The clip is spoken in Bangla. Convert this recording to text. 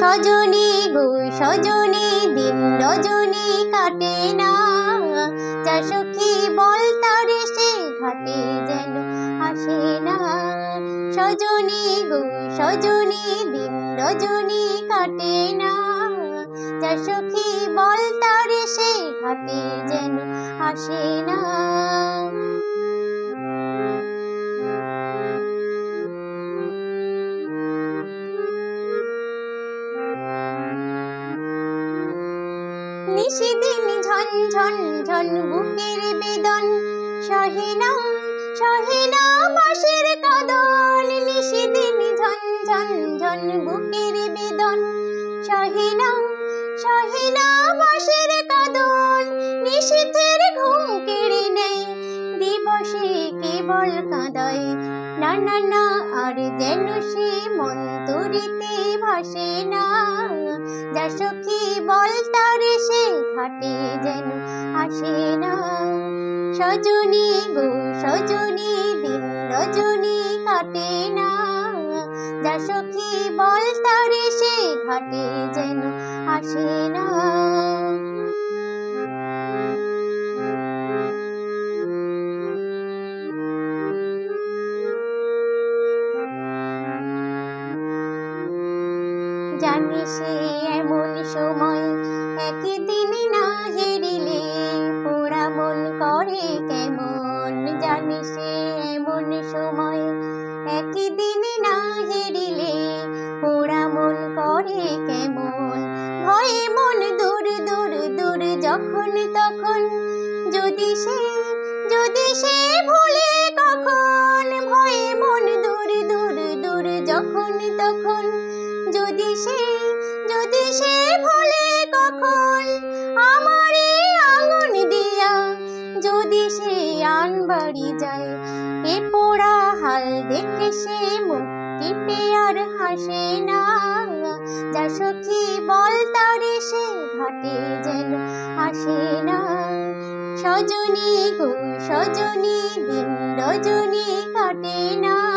সজনী গো, সজনী দিন রজনী কাটে না। যা সখী বল তারে সে ঘাটে যেন আসে না। সজনী গো, সজনী দিন রজনী কাটে না। যা সখী বল তারে সে ঘাটে যেন আসে না। নিশিদিন ঝন ঝন ঝন বুকের বেদন। সহেনা সহেনা বাঁশের কদন। নিশিদিন ঝন ঝন ঝন বুকের বেদন। সহেনা সহেনা বাঁশের কদন। নিশীথের ঘুম কেড়ে নেই, দিবসে কেবল কাঁদায়। না না না, আর যেন সে মন্তরিতে ভাসে না। যা সখী বল তার সে ঘাটে যেন আসে না। সজনী গো, সজনী দিন, রজনী কাটে না। যা সখী বল তার সে ঘাটে যেন আসে না। জানি সে এমন সময় একদিন না হেরিলে পোড়া মন করে কেমন? জানি সে এমন সময় একদিন না হেরিলে পোড়া মন করে কেমন? ভয়ে মন দূর দূর দূর যখন তখন যদি সে যদি সে ভুলে কখন সে যদি সে ভুলে কখন আঙুন দিয়া, যদি সে আন বাড়ি যায়, এ পোড়া হাল দেখে সে মুখ টিপে আর হাসে না। যা সখী বল তারে সে ঘাটে যেন আসে না। সজনী গো সজনী দিন, রজনী কাটে না।